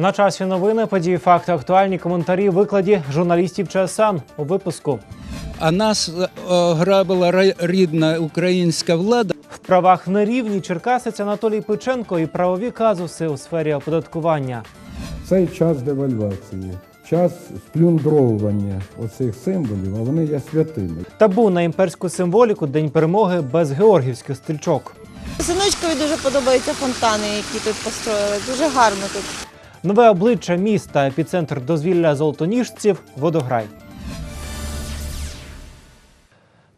На часі новини, події, факти, актуальні коментарі, викладі журналістів ЧСН у випуску. А нас е, ограбила ра- рідна українська влада. В правах на рівні черкасець Анатолій Пиченко і правові казуси у сфері оподаткування. Цей час девальвації, час сплюндровування оцих символів, а вони є святими. Табу на імперську символіку День перемоги без георгівських стрічок. Синочкові дуже подобаються фонтани, які тут построїли. Дуже гарно тут. Нове обличчя міста, епіцентр дозвілля золотоніжців, водограй.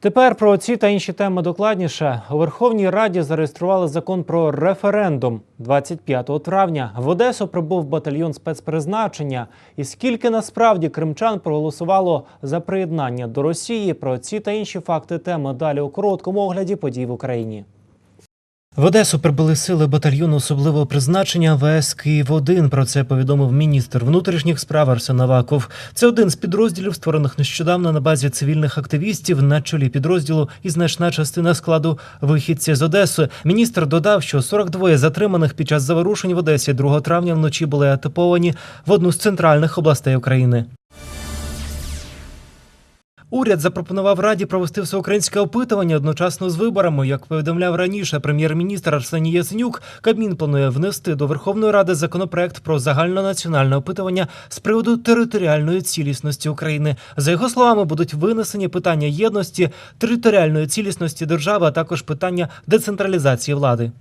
Тепер про ці та інші теми докладніше. У Верховній Раді зареєстрували закон про референдум 25 травня. В Одесу прибув батальйон спецпризначення. І скільки насправді кримчан проголосувало за приєднання до Росії? Про ці та інші факти теми далі у короткому огляді подій в Україні. В Одесу прибули сили батальйону особливого призначення ВС Київ 1 Про це повідомив міністр внутрішніх справ Арсен Аваков. Це один з підрозділів, створених нещодавно на базі цивільних активістів на чолі підрозділу і значна частина складу вихідці з Одеси. Міністр додав, що 42 затриманих під час заворушень в Одесі 2 травня вночі були атиповані в одну з центральних областей України. Уряд запропонував раді провести всеукраїнське опитування одночасно з виборами. Як повідомляв раніше прем'єр-міністр Арсеній Яценюк, Кабмін планує внести до Верховної Ради законопроект про загальнонаціональне опитування з приводу територіальної цілісності України. За його словами, будуть винесені питання єдності, територіальної цілісності держави, а також питання децентралізації влади.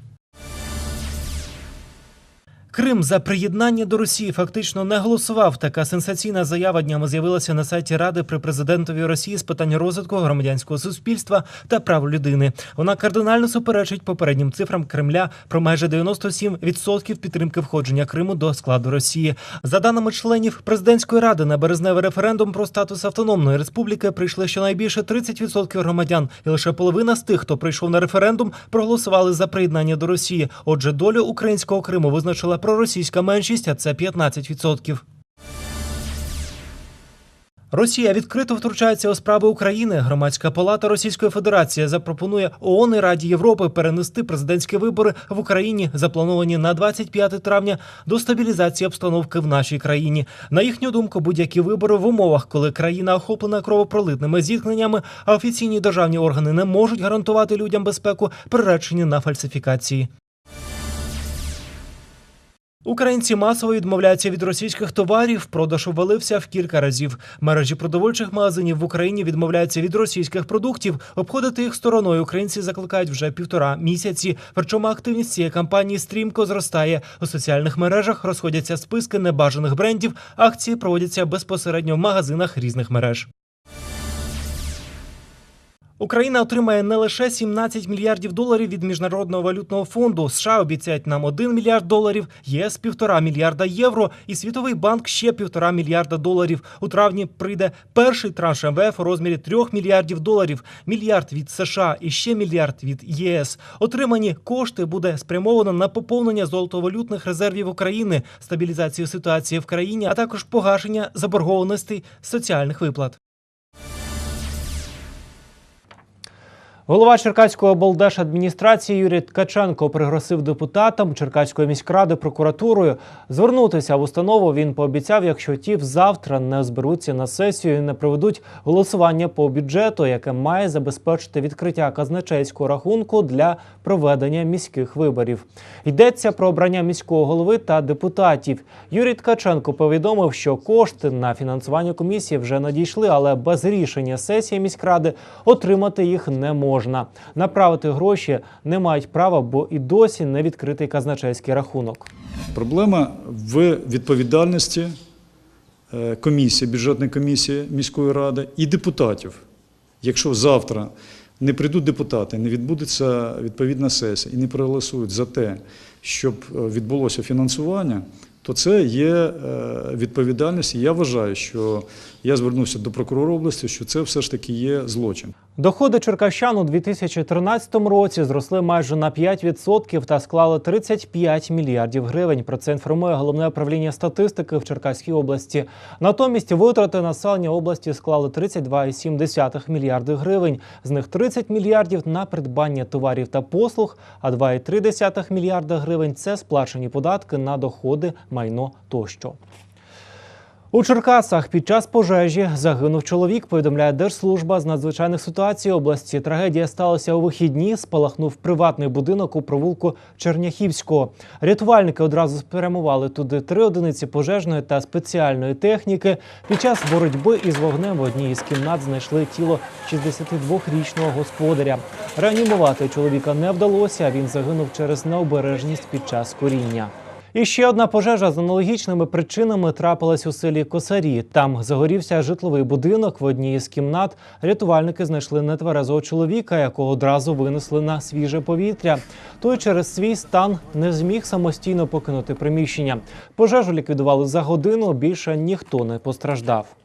Крим за приєднання до Росії фактично не голосував. Така сенсаційна заява днями з'явилася на сайті Ради при президентові Росії з питань розвитку громадянського суспільства та прав людини. Вона кардинально суперечить попереднім цифрам Кремля про майже 97% підтримки входження Криму до складу Росії. За даними членів президентської ради на березневий референдум про статус автономної республіки прийшли щонайбільше 30% громадян, і лише половина з тих, хто прийшов на референдум, проголосували за приєднання до Росії. Отже, долю українського Криму визначила проросійська меншість, а це 15%. Росія відкрито втручається у справи України. Громадська палата Російської Федерації запропонує ООН і Раді Європи перенести президентські вибори в Україні, заплановані на 25 травня, до стабілізації обстановки в нашій країні. На їхню думку, будь-які вибори в умовах, коли країна охоплена кровопролитними зіткненнями, а офіційні державні органи не можуть гарантувати людям безпеку, приречені на фальсифікації. Українці масово відмовляються від російських товарів. Продаж обвалився в кілька разів. Мережі продовольчих магазинів в Україні відмовляються від російських продуктів. Обходити їх стороною українці закликають вже півтора місяці. Причому активність цієї кампанії стрімко зростає. У соціальних мережах розходяться списки небажаних брендів. Акції проводяться безпосередньо в магазинах різних мереж. Україна отримає не лише 17 мільярдів доларів від міжнародного валютного фонду. США обіцяють нам 1 мільярд доларів, ЄС півтора мільярда євро, і Світовий банк ще півтора мільярда доларів. У травні прийде перший транш МВФ у розмірі 3 мільярдів доларів, мільярд від США і ще мільярд від ЄС. Отримані кошти буде спрямовано на поповнення золотовалютних резервів України, стабілізацію ситуації в країні, а також погашення заборгованостей соціальних виплат. Голова Черкаської облдержадміністрації Юрій Ткаченко пригрозив депутатам Черкаської міськради прокуратурою звернутися в установу. Він пообіцяв, якщо ті завтра не зберуться на сесію і не проведуть голосування по бюджету, яке має забезпечити відкриття казначейського рахунку для проведення міських виборів. Йдеться про обрання міського голови та депутатів. Юрій Ткаченко повідомив, що кошти на фінансування комісії вже надійшли, але без рішення сесії міськради отримати їх не можна. Направити гроші не мають права, бо і досі не відкритий казначейський рахунок. Проблема в відповідальності е, комісії, бюджетної комісії міської ради і депутатів. Якщо завтра не прийдуть депутати, не відбудеться відповідна сесія і не проголосують за те, щоб е, відбулося фінансування, то це є е, відповідальність. Я вважаю, що я звернувся до прокурора області, що це все ж таки є злочин. Доходи черкащан у 2013 році зросли майже на 5% та склали 35 мільярдів гривень. Про це інформує головне управління статистики в Черкаській області. Натомість витрати населення області склали 32,7 мільярди гривень. З них 30 мільярдів на придбання товарів та послуг, а 2,3 мільярда гривень це сплачені податки на доходи, майно тощо. У Черкасах під час пожежі загинув чоловік. Повідомляє Держслужба з надзвичайних ситуацій області. Трагедія сталася у вихідні. Спалахнув приватний будинок у провулку Черняхівського. Рятувальники одразу спрямували туди три одиниці пожежної та спеціальної техніки. Під час боротьби із вогнем в одній із кімнат знайшли тіло 62-річного господаря. Реанімувати чоловіка не вдалося. Він загинув через необережність під час коріння. І ще одна пожежа з аналогічними причинами трапилась у селі Косарі. Там загорівся житловий будинок. В одній із кімнат рятувальники знайшли нетверезого чоловіка, якого одразу винесли на свіже повітря. Той через свій стан не зміг самостійно покинути приміщення. Пожежу ліквідували за годину. Більше ніхто не постраждав.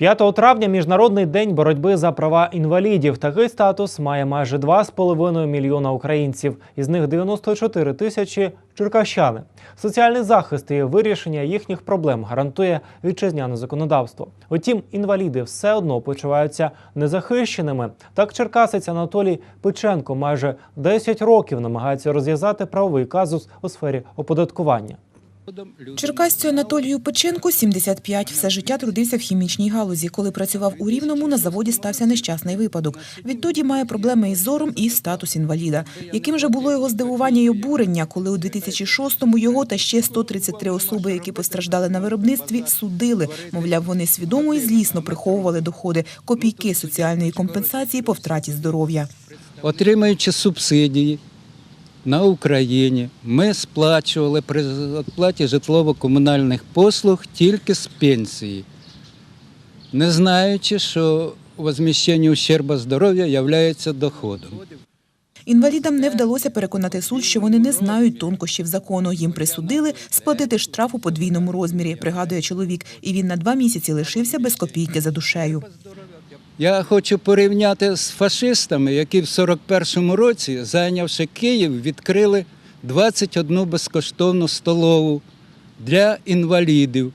5 травня міжнародний день боротьби за права інвалідів. Такий статус має майже 2,5 мільйона українців. Із них 94 тисячі черкащани. Соціальний захист і вирішення їхніх проблем гарантує вітчизняне законодавство. Утім, інваліди все одно почуваються незахищеними. Так, черкасець Анатолій Печенко майже 10 років намагається розв'язати правовий казус у сфері оподаткування. Черкасцю Анатолію Печенку 75. Все життя трудився в хімічній галузі. Коли працював у Рівному, на заводі стався нещасний випадок. Відтоді має проблеми із зором і статус інваліда. Яким же було його здивування й обурення, коли у 2006-му його та ще 133 особи, які постраждали на виробництві, судили. Мовляв, вони свідомо і злісно приховували доходи, копійки соціальної компенсації по втраті здоров'я. Отримуючи субсидії на Україні, ми сплачували при оплаті житлово-комунальних послуг тільки з пенсії, не знаючи, що возміщення ущерба здоров'я є доходом. Інвалідам не вдалося переконати суд, що вони не знають тонкощів закону. Їм присудили сплатити штраф у подвійному розмірі, пригадує чоловік, і він на два місяці лишився без копійки за душею. Я хочу порівняти з фашистами, які в 41-му році, зайнявши Київ, відкрили 21 безкоштовну столову для інвалідів.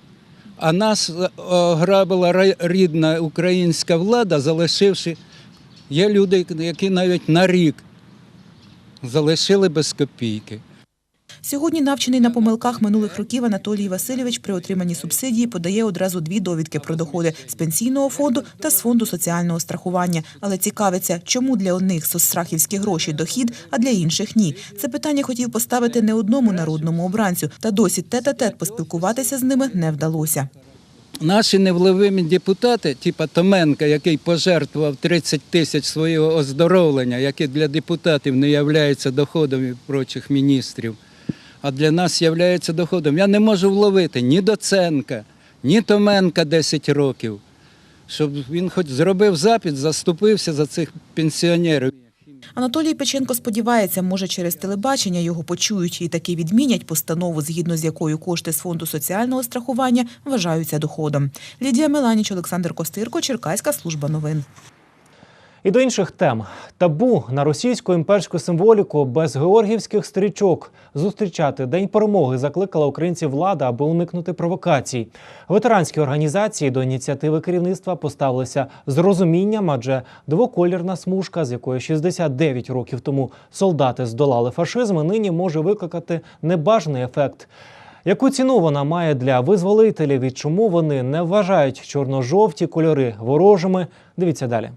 А нас е, ограбила рідна українська влада, залишивши. Є люди, які навіть на рік залишили без копійки. Сьогодні, навчений на помилках минулих років, Анатолій Васильович при отриманні субсидії подає одразу дві довідки про доходи з пенсійного фонду та з фонду соціального страхування. Але цікавиться, чому для одних соцстрахівські гроші дохід, а для інших ні. Це питання хотів поставити не одному народному обранцю, та досі тет-а-тет поспілкуватися з ними не вдалося. Наші невливимі депутати, типа Томенка, який пожертвував 30 тисяч свого оздоровлення, яке для депутатів не є доходом і прочих міністрів, а для нас є доходом. Я не можу вловити ні Доценка, ні Томенка 10 років, щоб він хоч зробив запит, заступився за цих пенсіонерів. Анатолій Печенко сподівається, може через телебачення його почують і таки відмінять постанову, згідно з якою кошти з фонду соціального страхування вважаються доходом. Лідія Меланіч, Олександр Костирко, Черкаська служба новин. І до інших тем табу на російську імперську символіку без георгівських стрічок зустрічати День перемоги закликала українців влада, аби уникнути провокацій. Ветеранські організації до ініціативи керівництва поставилися з розумінням, адже двоколірна смужка, з якої 69 років тому солдати здолали фашизм, нині може викликати небажаний ефект. Яку ціну вона має для визволителів і чому вони не вважають чорно-жовті кольори ворожими? Дивіться далі.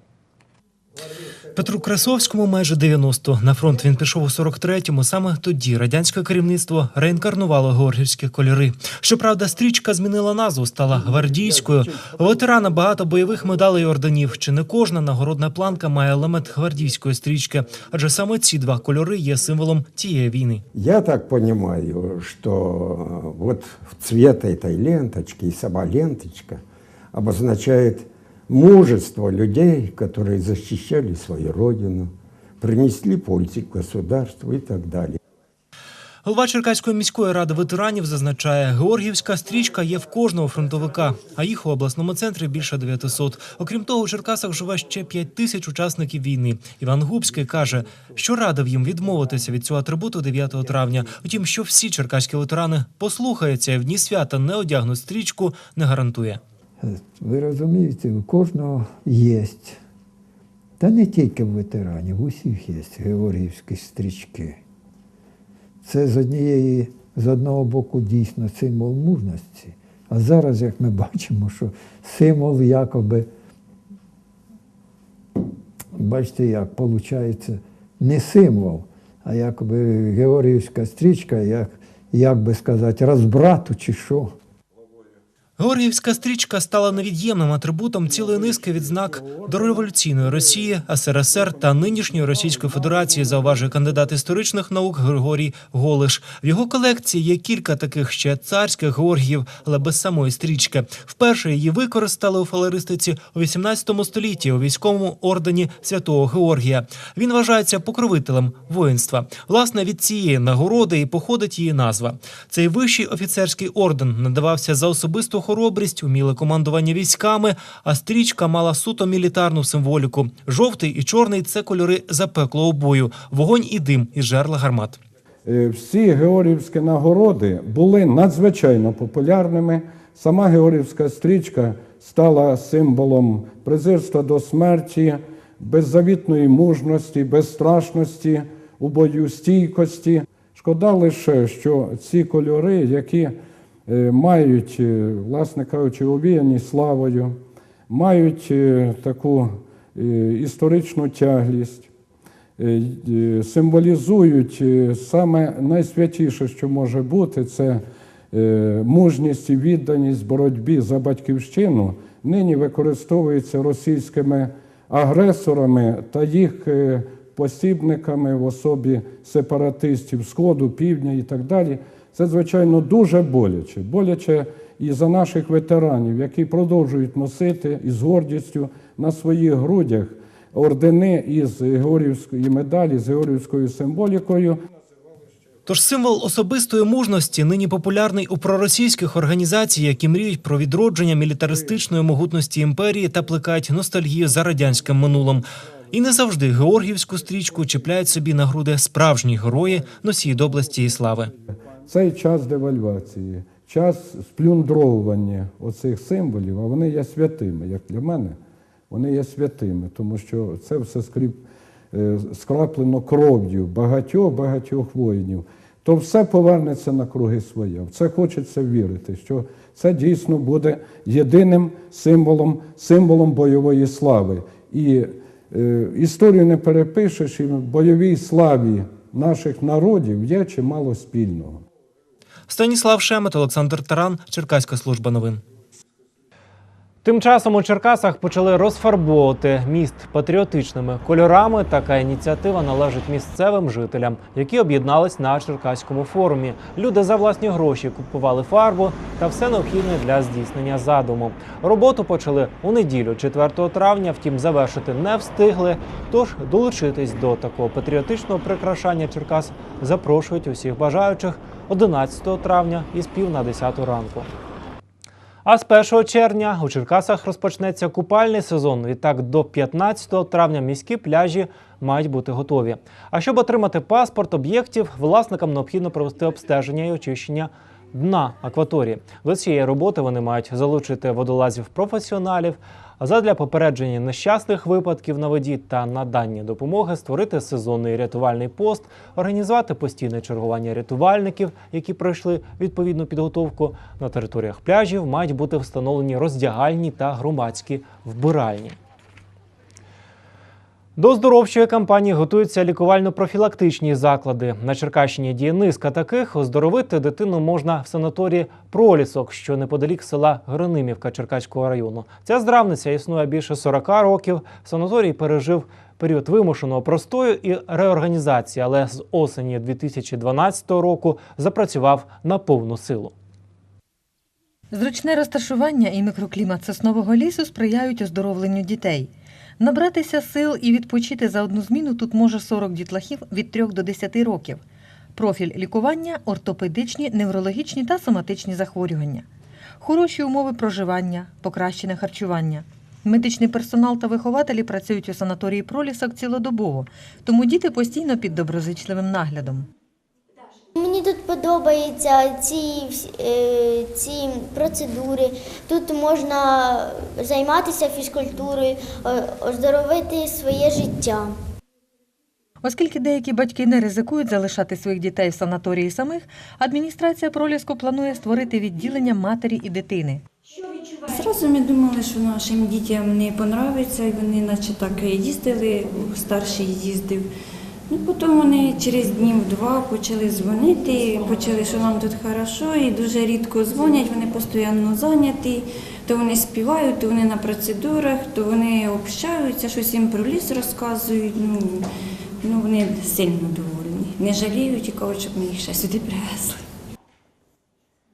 Петру Красовському майже 90. На фронт він пішов у 43-му. Саме тоді радянське керівництво реінкарнувало георгівські кольори. Щоправда, стрічка змінила назву, стала гвардійською. Ветерана багато бойових медалей і орденів. Чи не кожна нагородна планка має елемент гвардійської стрічки? Адже саме ці два кольори є символом тієї війни. Я так понимаю, что вот цвет этой ленточки и сама ленточка обозначает мужество людей, которые защищали свою родину, принесли пользу государству и так далее. Голова Черкаської міської ради ветеранів зазначає, Георгіївська стрічка є в кожного фронтовика, а їх у обласному центрі більше 900. Окрім того, у Черкасах живе ще 5 тисяч учасників війни. Іван Губський каже, що радив їм відмовитися від цього атрибуту 9 травня. Утім, що всі черкаські ветерани послухаються і в дні свята не одягнуть стрічку, не гарантує. Ви розумієте, у кожного є, та не тільки в ветеранів, у всіх є георгіївські стрічки. Це з однієї, з одного боку дійсно символ мужності, а зараз, як ми бачимо, що символ якоби, бачите, як виходить, не символ, а якоби георгіївська стрічка, як, як би сказати, розбрату чи що. Георгіївська стрічка стала невід'ємним атрибутом цілої низки відзнак дореволюційної Росії, СРСР та нинішньої Російської Федерації, зауважує кандидат історичних наук Григорій Голиш. В його колекції є кілька таких ще царських Георгіїв, але без самої стрічки. Вперше її використали у фалеристиці у 18 столітті у військовому ордені святого Георгія. Він вважається покровителем воїнства. Власне, від цієї нагороди і походить її назва. Цей вищий офіцерський орден надавався за особисту хоробрість, уміле командування військами, а стрічка мала суто мілітарну символіку. Жовтий і чорний це кольори запеклого бою, вогонь і дим із жерла гармат. Е, Всі георгіївські нагороди були надзвичайно популярними. Сама георгіївська стрічка стала символом презирства до смерті, беззавітної мужності, безстрашності у бою стійкості. Шкода лише, що ці кольори, які мають, е, власне кажучи, овіяні славою, мають е, таку е, історичну тяглість, е, е, символізують е, саме найсвятіше, що може бути, це е, мужність і відданість боротьбі за батьківщину, нині використовуються російськими агресорами та їх е, посібниками в особі сепаратистів Сходу, Півдня і так далі. Це, звичайно, дуже боляче. Боляче і за наших ветеранів, які продовжують носити із гордістю на своїх грудях ордени із Георгіївської медалі, з Георгіївською символікою. Тож символ особистої мужності нині популярний у проросійських організацій, які мріють про відродження мілітаристичної могутності імперії та плекають ностальгію за радянським минулим. І не завжди георгіївську стрічку чіпляють собі на груди справжні герої, носії доблесті і слави. Цей час девальвації, час сплюндровування оцих символів, а вони є святими, як для мене, вони є святими, тому що це все скріп, е, скраплено кров'ю багатьох-багатьох воїнів. То все повернеться на круги своя. В це хочеться вірити, що це дійсно буде єдиним символом, символом бойової слави. І е, історію не перепишеш, і в бойовій славі наших народів є чимало спільного. Станіслав Шемет, Олександр Таран, Черкаська служба новин. Тим часом у Черкасах почали розфарбовувати міст патріотичними кольорами. Така ініціатива належить місцевим жителям, які об'єднались на Черкаському форумі. Люди за власні гроші купували фарбу та все необхідне для здійснення задуму. Роботу почали у неділю, 4 травня. Втім, завершити не встигли. Тож долучитись до такого патріотичного прикрашання Черкас запрошують усіх бажаючих 11 травня із пів на 10 ранку. А з 1 червня у Черкасах розпочнеться купальний сезон. Відтак до 15 травня міські пляжі мають бути готові. А щоб отримати паспорт об'єктів, власникам необхідно провести обстеження і очищення дна акваторії. До цієї роботи вони мають залучити водолазів-професіоналів. А задля попередження нещасних випадків на воді та надання допомоги створити сезонний рятувальний пост, організувати постійне чергування рятувальників, які пройшли відповідну підготовку. На територіях пляжів мають бути встановлені роздягальні та громадські вбиральні. До оздоровчої кампанії готуються лікувально-профілактичні заклади. На Черкащині діє низка таких. Оздоровити дитину можна в санаторії Пролісок, що неподалік села Гронимівка Черкаського району. Ця здравниця існує більше 40 років. Санаторій пережив період вимушеного простою і реорганізації, але з осені 2012 року запрацював на повну силу. Зручне розташування і мікроклімат соснового лісу сприяють оздоровленню дітей. Набратися сил і відпочити за одну зміну тут може 40 дітлахів від 3 до 10 років. Профіль лікування ортопедичні, неврологічні та соматичні захворювання, хороші умови проживання, покращене харчування. Медичний персонал та вихователі працюють у санаторії пролісок цілодобово, тому діти постійно під доброзичливим наглядом. Мені тут подобаються ці, е, ці процедури. Тут можна займатися фізкультурою, оздоровити своє життя. Оскільки деякі батьки не ризикують залишати своїх дітей в санаторії самих, адміністрація проліску планує створити відділення матері і дитини. Зразу ми думали, що нашим дітям не подобається, і вони наче так їздили, старший їздив. Ну, потім вони через днів два почали дзвонити, почали, що нам тут хорошо, і дуже рідко дзвонять, вони постійно зайняті, то вони співають, то вони на процедурах, то вони общаються, щось їм про ліс розказують. Ну, ну вони сильно довольні. Не жаліють і кажуть, щоб ми їх ще сюди привезли.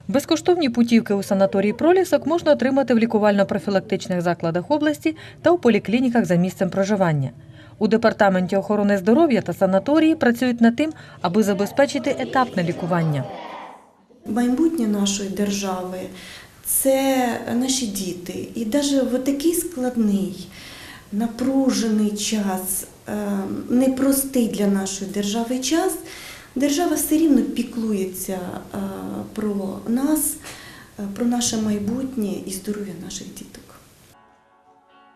Безкоштовні путівки у санаторії пролісок можна отримати в лікувально-профілактичних закладах області та у поліклініках за місцем проживання. У департаменті охорони здоров'я та санаторії працюють над тим, аби забезпечити етапне лікування. майбутнє нашої держави це наші діти. І навіть в такий складний, напружений час, е, непростий для нашої держави час, держава все рівно піклується е, про нас, е, про наше майбутнє і здоров'я наших діток.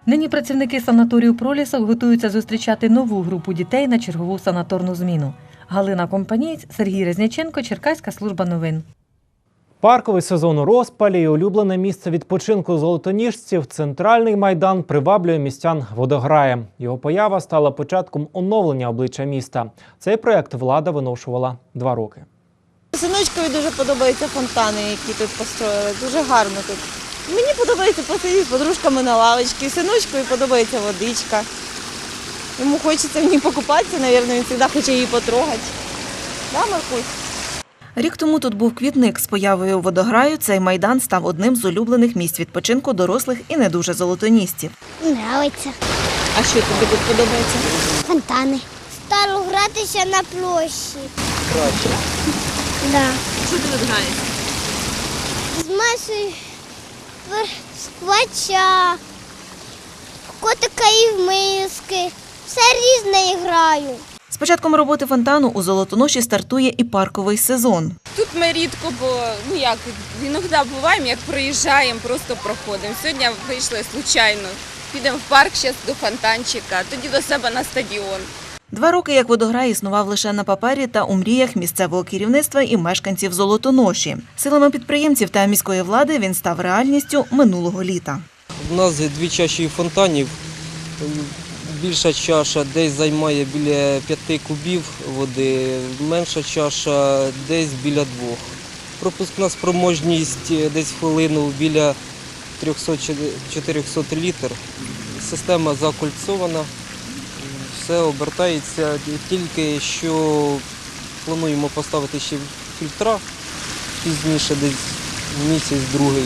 Нині працівники санаторію пролісок готуються зустрічати нову групу дітей на чергову санаторну зміну. Галина Компанієць, Сергій Резняченко, Черкаська служба новин. Парковий сезон у розпалі і улюблене місце відпочинку золотоніжців центральний майдан приваблює містян водограєм. Його поява стала початком оновлення обличчя міста. Цей проект влада виношувала два роки. Синочкові дуже подобаються фонтани, які тут построїли. Дуже гарно тут. Мені подобається посидіти з подружками на лавочці. Синочкові подобається водичка. Йому хочеться в ній покупатися, мабуть, він завжди хоче її потрогати. Да, Маркусь? Рік тому тут був квітник. З появою водограю цей майдан став одним з улюблених місць відпочинку дорослих і не дуже золотоністів. Нравиться. А що тобі тут подобається? Фонтани. Стало гратися на площі. Краще. Да. Що ти тут граєш? З Машею сквача, котика і в миски. Все різне і граю. З початком роботи фонтану у Золотоноші стартує і парковий сезон. Тут ми рідко, бо ну як іноді буваємо, як проїжджаємо, просто проходимо. Сьогодні вийшли случайно. Підемо в парк зараз до фонтанчика, тоді до себе на стадіон. Два роки як водограй існував лише на папері та у мріях місцевого керівництва і мешканців Золотоноші. Силами підприємців та міської влади він став реальністю минулого літа. У нас дві чаші фонтанів. Більша чаша десь займає біля 5 кубів води, менша чаша десь біля двох. Пропускна спроможність е, десь хвилину біля 300-400 літр. Система закольцована, все обертається, тільки що плануємо поставити ще фільтра пізніше, десь місяць-другий.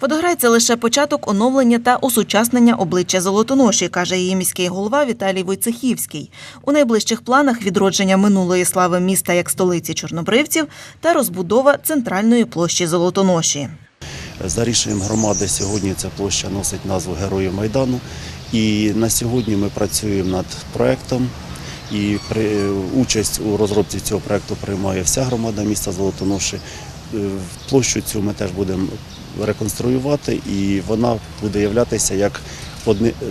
Водограй це лише початок оновлення та осучаснення обличчя Золотоноші, каже її міський голова Віталій Войцехівський. У найближчих планах відродження минулої слави міста як столиці чорнобривців та розбудова центральної площі Золотоноші. За рішенням громади сьогодні ця площа носить назву Героїв Майдану. І на сьогодні ми працюємо над проектом. І при участь у розробці цього проекту приймає вся громада міста Золотоноші. Е, Площу цю ми теж будемо реконструювати, і вона буде являтися як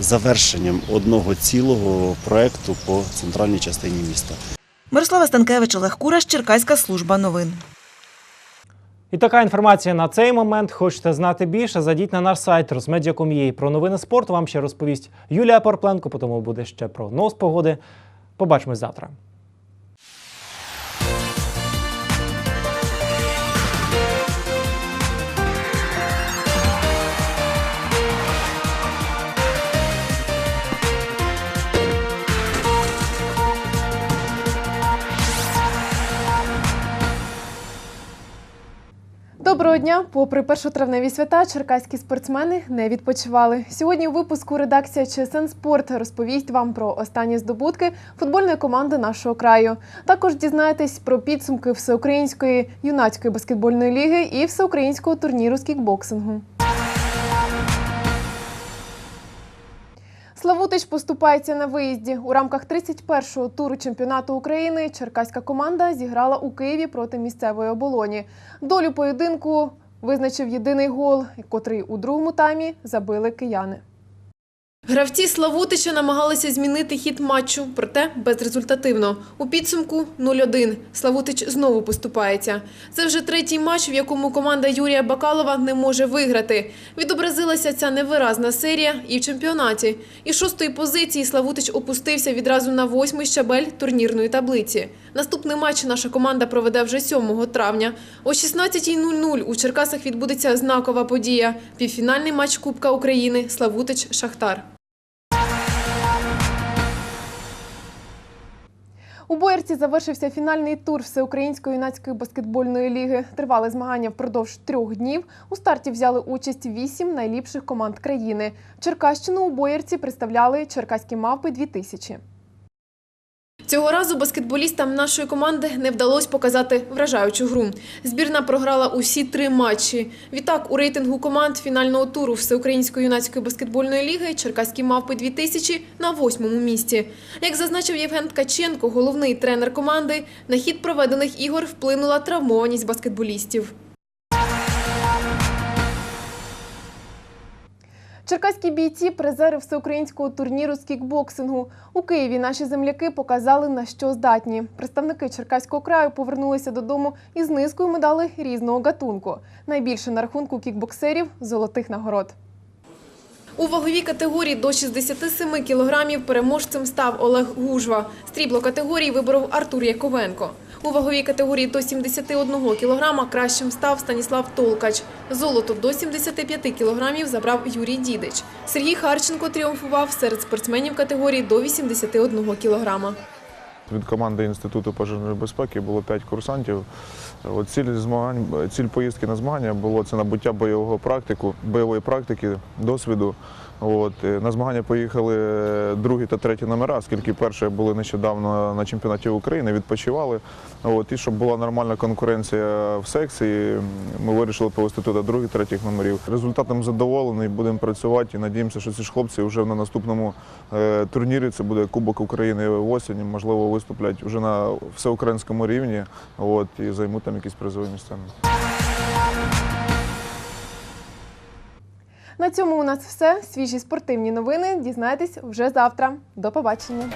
завершенням одного цілого проекту по центральній частині міста. Мирослава Станкевич, Олег Кураш, Черкаська служба новин. І така інформація на цей момент. Хочете знати більше? Зайдіть на наш сайт розмедіа.com.ua. Про новини спорту вам ще розповість Юлія Порпленко, потім буде ще про нос погоди. Побачимось завтра. Дня! Попри першотравневі свята, черкаські спортсмени не відпочивали. Сьогодні у випуску редакція ЧСН Спорт розповість вам про останні здобутки футбольної команди нашого краю. Також дізнаєтесь про підсумки всеукраїнської юнацької баскетбольної ліги і всеукраїнського турніру з кікбоксингу. Славутич поступається на виїзді. У рамках 31-го туру чемпіонату України черкаська команда зіграла у Києві проти місцевої оболоні. Долю поєдинку визначив єдиний гол, котрий у другому таймі забили кияни. Гравці Славутича намагалися змінити хід матчу, проте безрезультативно. У підсумку 0-1. Славутич знову поступається. Це вже третій матч, в якому команда Юрія Бакалова не може виграти. Відобразилася ця невиразна серія і в чемпіонаті. Із шостої позиції Славутич опустився відразу на восьмий щабель турнірної таблиці. Наступний матч наша команда проведе вже 7 травня. О 16.00 у Черкасах відбудеться знакова подія – півфінальний матч Кубка України Славутич-Шахтар. У Боярці завершився фінальний тур Всеукраїнської юнацької баскетбольної ліги. Тривали змагання впродовж трьох днів. У старті взяли участь вісім найліпших команд країни. Черкащину у Боярці представляли черкаські мавпи 2000. Цього разу баскетболістам нашої команди не вдалося показати вражаючу гру. Збірна програла усі три матчі. Відтак, у рейтингу команд фінального туру Всеукраїнської юнацької баскетбольної ліги черкаські мавпи 2000 на восьмому місці. Як зазначив Євген Ткаченко, головний тренер команди, на хід проведених ігор вплинула травмованість баскетболістів. Черкаські бійці призери всеукраїнського турніру з кікбоксингу. У Києві наші земляки показали на що здатні. Представники Черкаського краю повернулися додому із низкою медалей різного гатунку. Найбільше на рахунку кікбоксерів золотих нагород. У ваговій категорії до 67 кілограмів переможцем став Олег Гужва. Стрібло категорії виборов Артур Яковенко. У ваговій категорії до 71 кілограма кращим став Станіслав Толкач. Золото до 75 кілограмів забрав Юрій Дідич. Сергій Харченко тріумфував серед спортсменів категорії до 81 кілограма. Від команди Інституту пожежної безпеки було 5 курсантів. Ціль змагань, ціль поїздки на змагання було це набуття бойової практики, досвіду. От, е, на змагання поїхали другі та треті номера, оскільки перші були нещодавно на чемпіонаті України, відпочивали. От, і щоб була нормальна конкуренція в секції, ми вирішили повести туди других, третіх номерів. Результатом задоволений, будемо працювати і надіємося, що ці ж хлопці вже на наступному е, турнірі, це буде Кубок України в осені, можливо, виступлять вже на всеукраїнському рівні от, і займуть там якісь призові місця. На цьому у нас все. Свіжі спортивні новини Дізнайтесь вже завтра. До побачення.